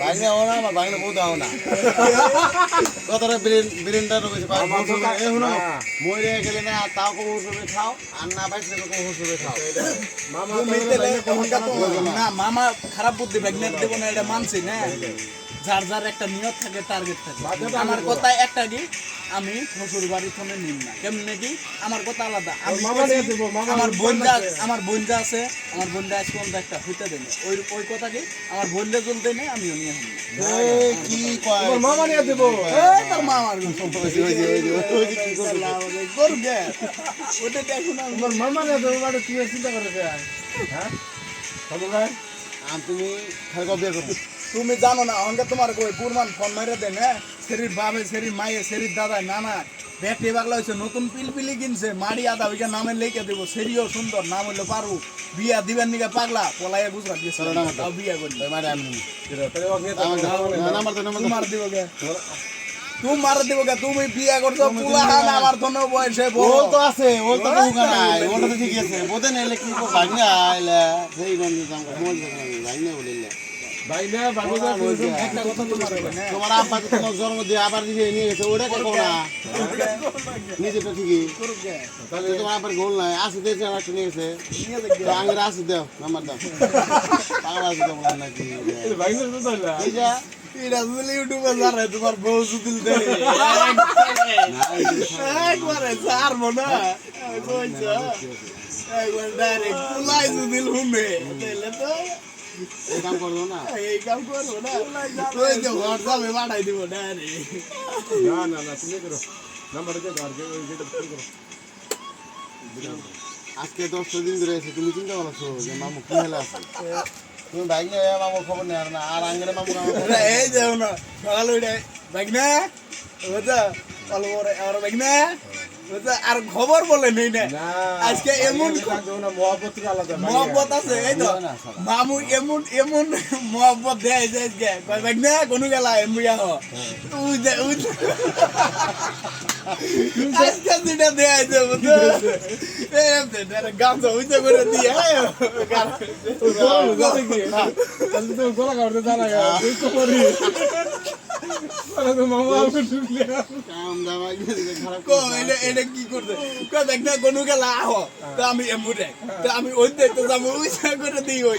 ভাঙলে না আমার ভাঙলে দাও না। কতটা বিরিন্ডার রয়েছে এ শুনো মরে গেলে না তাও কো হুসুবে খাও আর না পাইছে কো হুসুবে খাও। মামা না। মামা খারাপ বুদ্ধি প্রেগনেন্ট দেব না এটা মানছি না? যার যার একটা নিয়ত থাকে টার্গেট থাকে। আমার কথা একটা কি আমি শ্বশুর বাড়ি ফোনে নিম না। কেমনে কি? আমার কথা আলাদা। আমি আমার বোনটা আমার বোনটা আছে আমার বন্ধা আজকে পর্যন্ত একটা হইতে দেয় ওই ওই কথা কি? আমার বোনটা চলতে নেই আমিও নিয়ে হই না এ, কি কয়? মামা নিয়ে দেবো এই তোর করবে? ওটা দেখুন আমি মামা নিয়ে দেবো চিন্তা হ্যাঁ? তুমি খালি কবে করবে তুমি জানো না অঙ্কে তোমার কই? কুরবান ফোন মাইরে দেন হ্যাঁ? শরীর বাবে শরীর মায়ে শরীর দাদা নানা। ব্যাটি বাগলা হয়েছে নতুন পিলপিলি কিনছে মাড়ি আদা ওইটা নামে লেখে দেবো। সেরিও সুন্দর নাম হইল পারু। বিয়া দিবেন নিকে পাগলা? পলাইয়া গুজরাট চলো তাও বিয়া মারে নাম্বার তোমার দিব গে তোমার দিব গে তুমি বিয়া করছ পুলাহান আমার তো বয়সে বড়। ওল তো আছে ওল তো নাই তো ঠিক আছে। বোধে কি আইলা সেই গন্ধ বলিলে। তোমার তোমার আব্বা তো তোমার জন্ম দিয়ে আবার দিয়ে নিয়ে গেছে ওটা কে কোনা নিজে তো ঠিকই। তাহলে তোমার গোল নাই আসি দিয়েছে আমার নিয়ে গেছে। তো আসি দাও নাম্বার দাও। পাগল আসি দাও নাকি এটা যদি ইউটিউবে তোমার বউ একবারে ছাড়বো না। একবার ডাইরেক্ট পুলাই সুদিল হুমে তাহলে তো এই কাম করব না। এই কাম করব না। ওই যে হোয়াটসঅ্যাপে পাঠাই দিব ডাইরেক্ট না না না তুমি করো। নাম্বার দে ঘর কে ওই যেটা ফোন করো। আজকে দশটা দিন ধরে এসে তুমি চিন্তা করছ যে মামু কি হেলা আছে? তুমি বাইক নিয়ে মামুর খবর নেই আর না আর আঙ্গের মামু এই যে না সকাল উঠে বাইক না বুঝছ করে আর বাইক না আর খবর বলে নেই না। আজকে এমন মহব্বত আছে এই তো। মামু এমন এমন মহব্বত দেয় যে আজকে। কয় না কোনো গেলা এমবিয়া হ উই আজকে যেটা দেয় যে গামছা উইতে করে দিয়ে কাটতে জানা আমি আমি ওই দেখতে যাব করে দিই ওই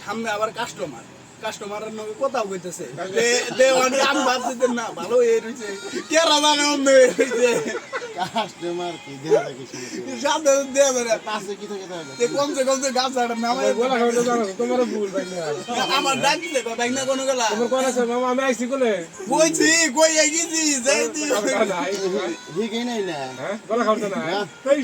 সামনে আবার কাস্টমার কাস্টমারের নগে কোথাও কইতেছে। দে দে আমি ভাবতে না ভালো রইছে। কে রাজা নে অন্য রইছে? কাস্টমার কি দেখা দেখি সামনে দেয়া না। পাশে কি থেকে থাকে তে কমসে কমসে গাছ আড়া নামাই গোলা কাটতে জানো তোমার ভুল ভাই না আমার ডাক দিলে কয় ব্যাগ না কোনো গেলা তোমার কোন আছে মামা আমি আইছি কোলে কইছি কই আই যাইতি না ঠিক নাই না হ্যাঁ গোলা না